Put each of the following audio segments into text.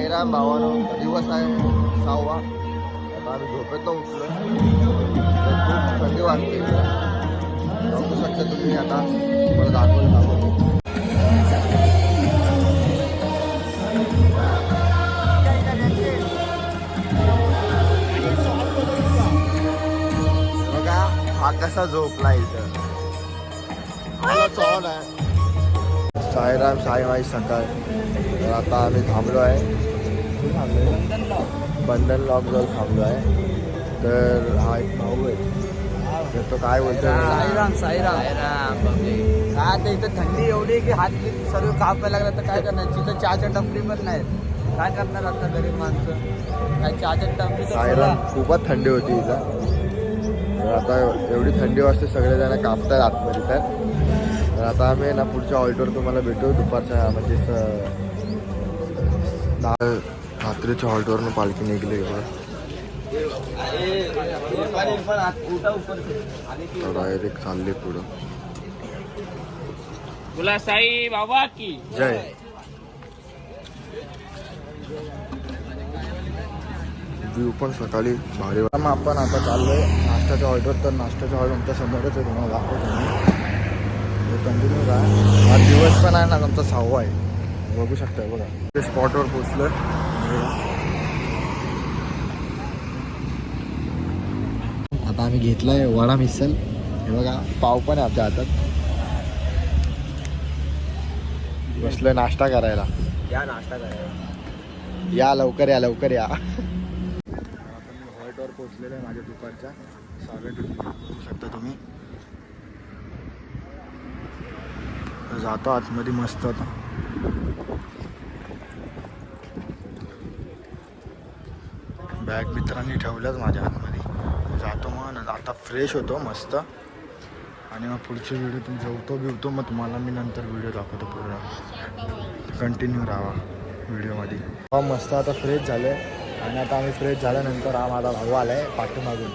साईराम भावानो दिवस आहे सहावा. आता आम्ही झोपेत उठलो खूप थंडी वाजते. बघू शकता तुम्ही आता. मला दाखवलं बघा हा कसा झोपला इथं. मला चॉल आहे साईराम साईमाई सकाळ तर आता आम्ही थांबलो आहे. बंधन लॉक जवळ थांबलो आहे. तर हा एक भाऊ आहे. तर तो काय बोलतो साईराम साईराम. साईराम काय आता इथं थंडी एवढी की हात सर्व कापायला लागला तर काय करणार? तिथं चहाच्या टपरी पण नाही. काय करणार आता गरीब माणसं? काय चहाच्या टपरी तर खोला. खूपच थंडी होती इथं. तर आता एवढी थंडी वाजते सगळेजण कापतात आतमध्ये तर. तर आता आम्ही ना पुढच्या ऑल्टवर तुम्हाला भेटू. दुपारच्या म्हणजे रात्रीच्या हॉल्टवरनं पालखी निघली डायरेक्ट चालले पुढं. बोला साई बाबा की. जय. व्ह्यू पण सकाळी भारी. मग आपण आता चाललोय नाश्त्याच्या ऑर्डर तर नाश्त्याच्या ऑर्डर आमच्या समोरच आहे तुम्हाला दाखवतो कंटिन्यू काय हा दिवस पण आहे ना आमचा सहावा आहे. बघू शकताय बघा. ते स्पॉटवर पोचलोय आता आम्ही घेतलाय वडा मिसल हे बघा पाव पण आहे आपल्या हातात. बसलोय नाश्ता करायला. या नाश्ता करायला. या लवकर या लवकर या. आता मी हॉल्टवर पोहोचलेलो आहे माझ्या दुपारच्या स्वागत बघू शकता तुम्ही. जातो आतमध्ये मस्त आता. बॅग मित्रांनी ठेवल्याच माझ्या आतमध्ये. जातो मग न- आता फ्रेश होतो मस्त. आणि मग पुढचे व्हिडिओ तुम्ही जेवतो बिवतो मग तुम्हाला मी नंतर व्हिडिओ दाखवतो पूर्ण. कंटिन्यू राहा व्हिडिओमध्ये हा हो, मस्त आता फ्रेश झाले आणि आता आम्ही फ्रेश झाल्यानंतर हा माझा भाऊ आला आहे पाठीमागून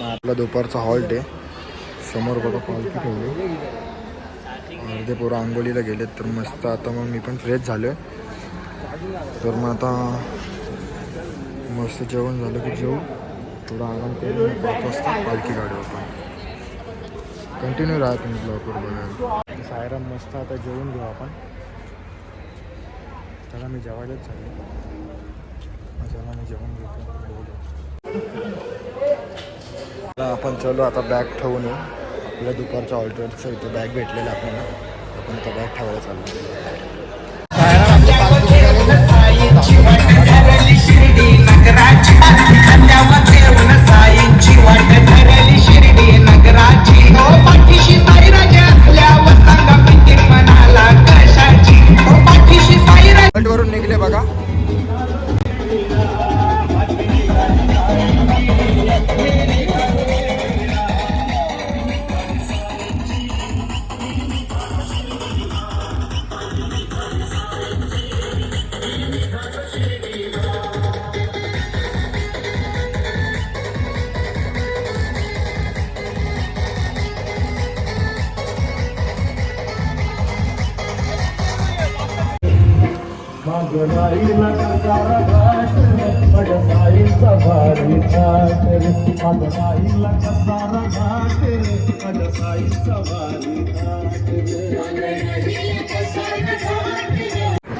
मग आपला दुपारचा हॉल्ट आहे समोर बघा पालखी ठेवली. अर्धे पोरं आंघोळीला गेले तर मस्त. आता मग मी पण फ्रेश झालो तर मग आता मस्त जेवण झालं की जेवू. थोडा आराम करून पाच वाजता पालखी गाडी आपण कंटिन्यू राहा तुम्ही लवकर बघायला सायराम मस्त आता जेवून घेऊ आपण. त्याला मी जेवायलाच चाललो त्याला मी जेवण घेतो. आता आपण चलो आता बॅग ठेवून येऊ. आपल्या दुपारच्या ऑल्टरचं इथं बॅग भेटलेलं आपल्याला. आपण तो बॅग ठेवायला चाललो.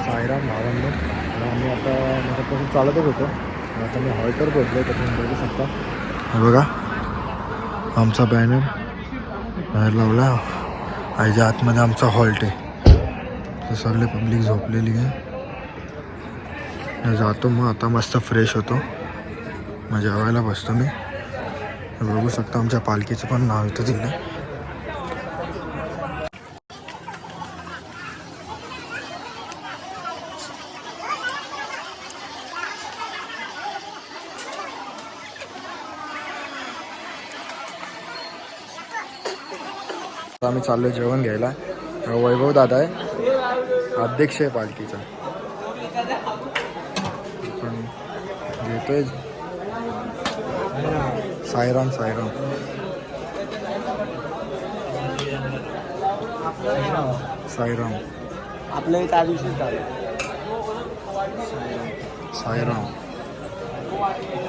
सायराम भावंड आम्ही आता माझ्यापासून चालतच होतो. आता मी हॉल्टर पोहोचलो तर तुम्ही बघू शकता. हे बघा आमचा बॅनर बाहेर लावला. आईच्या आतमध्ये आमचा हॉल्ट आहे. तर सगळे पब्लिक झोपलेली आहे. जातो मग आता मस्त फ्रेश होतो मग जेवायला बसतो मी बघू शकतो आमच्या पालखीचं पण नाव येतं तिथे आता आम्ही चाललो जेवण घ्यायला. वैभव दादा आहे. अध्यक्ष आहे पालखीचा. घेतोय साईराम साईराम. साईराम. आपल्या त्या दिवशी झालं साईराम.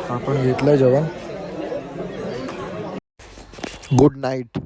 आपण घेतलंय जेवण. Good night